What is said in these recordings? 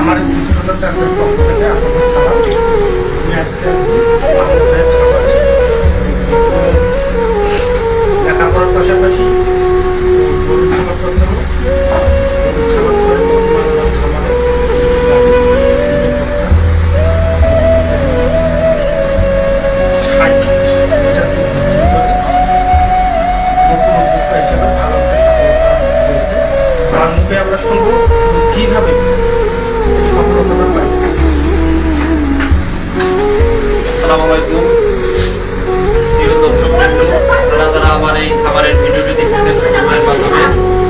আমার কিছুটা চ্যানেলের পক্ষ থেকে আপনাকে সালাম আমি আজকে আসছি আর মুখে আমরা শুনব কীভাবে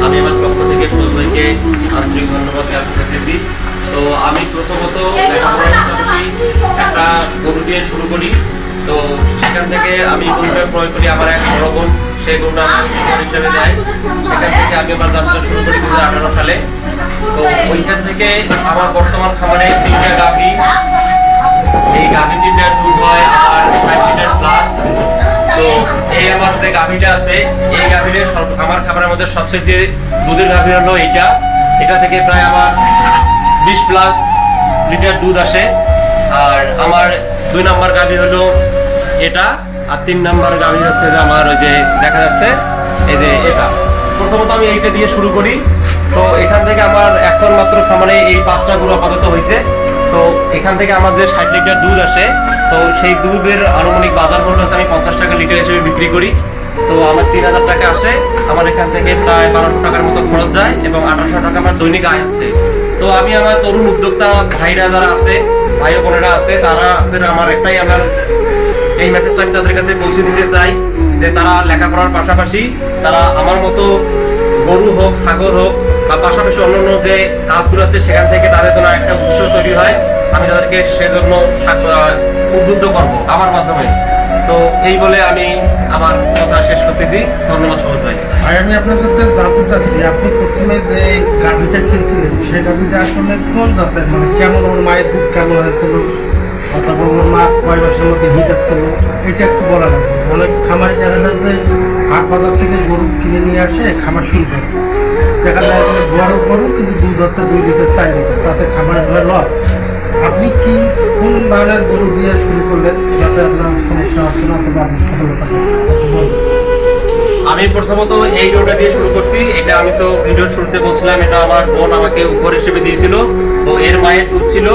আমি আমার পক্ষ থেকে সুজ ভাইকে আন্তরিক ধন্যবাদ জ্ঞাপন করতেছি। তো আমি প্রথমত একটা গরু দিয়ে শুরু করি। তো সেখান থেকে আমি গরুটা প্রয়োগ করি আমার এক বড় সেই গরুটা আমার শিক্ষক হিসেবে দেয় সেখান থেকে আমি আমার ব্যবসা শুরু করি দু হাজার সালে। তো ওইখান থেকে আমার বর্তমান খামারে তিনটা গাভী। এই গাভী তিনটার দুধ হয় আর ফাইভ লিটার প্লাস তো এই আমার যে গাভীটা আছে এই গাভীর আমার খাবারের মধ্যে সবচেয়ে যে দুধের গাভী হলো এইটা। এটা থেকে প্রায় আমার বিশ প্লাস লিটার দুধ আসে। আর আমার দুই নাম্বার গাভী হলো এটা। আর তিন নাম্বার গাভী হচ্ছে যে আমার ওই যে দেখা যাচ্ছে, এই যে এটা। প্রথমত আমি এইটা দিয়ে শুরু করি। তো এখান থেকে আমার এখন মাত্র খামারে এই পাঁচটা গরু আপাতত হয়েছে। তো এখান থেকে আমার যে ষাট লিটার দুধ আসে, তো সেই দুধের আনুমানিক বাজার মূল্য আছে আমি পঞ্চাশ টাকা লিটার হিসেবে বিক্রি করি। তো আমার তিন হাজার টাকা আসে। আমার এখান থেকে প্রায় বারোশো টাকার মতো খরচ যায় এবং আঠারোশো টাকা আমার দৈনিক আয় আছে। তো আমি আমার তরুণ উদ্যোক্তা ভাইরা যারা আছে, ভাই বোনেরা আছে, তারা আমার একটাই আমার এই মেসেজটা আমি তাদের কাছে পৌঁছে দিতে চাই যে তারা লেখাপড়ার পাশাপাশি তারা আমার মতো গরু হোক, ছাগল হোক, বা পাশাপাশি অন্যান্য যে কাজগুলো আছে সেখান থেকে তাদের জন্য একটা উৎস তৈরি হয়। আমি তাদেরকে সেজন্য উদ্বুদ্ধ করব আমার মাধ্যমে। তো এই বলে আমি আমার কথা শেষ করতেছি। ধন্যবাদ সবুজ ভাই, আমি আপনার কাছে জানতে চাচ্ছি, আপনি প্রথমে যে গাড়িটা কিনছিলেন সেই গাভীটা আসলে কোন জাতের মানে কেমন ওর মায়ের দুধ কেমন হয়েছিল? অথবা ওর মা কয় মাসের মধ্যে হিটাচ্ছিল এটা একটু বলা লাগবে অনেক খামারে দেখা যায় যে হাট বাজার থেকে গরু কিনে নিয়ে আসে খামার শুরু করে দেখা যায় বড় গরু কিন্তু দুধ হচ্ছে দুই লিটার চার লিটার তাতে খামারের ধরে লস আপনি কি কোন ধরনের গরু দিয়ে শুরু করলেন যাতে আপনার সমস্যা হচ্ছে না অথবা আপনি সফলতা আমি প্রথমত এই রোডটা দিয়ে শুরু করছি। এটা আমি তো ভিডিও শুরুতে বলছিলাম, এটা আমার বোন আমাকে উপর হিসেবে দিয়েছিল। তো এর মায়ের দুধ ছিল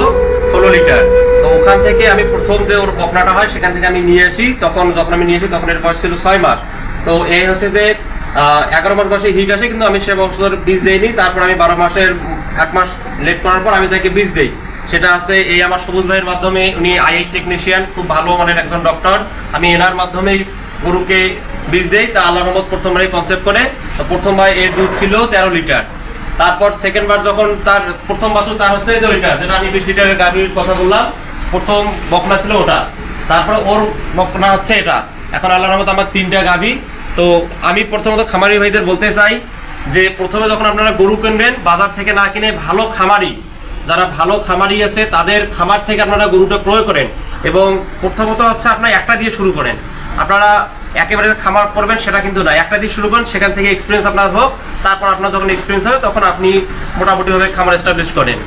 ষোলো লিটার। তো ওখান থেকে আমি প্রথম যে ওর বকনাটা হয়, সেখান থেকে আমি নিয়ে আসি। তখন যখন আমি নিয়ে আসি, তখন এর বয়স ছিল ছয় মাস। তো এই হচ্ছে যে এগারো মাস বয়সে হিট আসে, কিন্তু আমি সে বছর বীজ দেইনি। তারপর আমি বারো মাসের, এক মাস লেট করার পর আমি তাকে বীজ দেই। সেটা আছে এই আমার সবুজ ভাইয়ের মাধ্যমে, উনি আইআই টেকনিশিয়ান খুব ভালো মানের একজন ডক্টর আমি এনার মাধ্যমেই গরুকে বীজ দেই। তা আল্লাহ রহমত প্রথমবারই কনসেপ্ট করে। তো প্রথমবার এর দুধ ছিল তেরো লিটার। তারপর সেকেন্ড বার যখন তার প্রথম বছর তার হচ্ছে যে ওইটা যেটা আমি বিশ লিটারের গাভীর কথা বললাম। প্রথম বকনা ছিল ওটা। তারপরে ওর বকনা হচ্ছে এটা। এখন আল্লাহ রহমত আমার তিনটা গাভী। তো আমি প্রথমত খামারি ভাইদের বলতে চাই যে, প্রথমে যখন আপনারা গরু কিনবেন, বাজার থেকে না কিনে ভালো খামারি, যারা ভালো খামারি আছে, তাদের খামার থেকে আপনারা গরুটা ক্রয় করেন এবং প্রথমত হচ্ছে আপনার একটা দিয়ে শুরু করেন। আপনারা একেবারে খামার করবেন সেটা কিন্তু না। একটা দিয়ে শুরু করেন, সেখান থেকে এক্সপিরিয়েন্স আপনার হোক। তারপর আপনার যখন এক্সপিরিয়েন্স হবে, তখন আপনি মোটামুটিভাবে খামার এস্টাবলিশ করেন।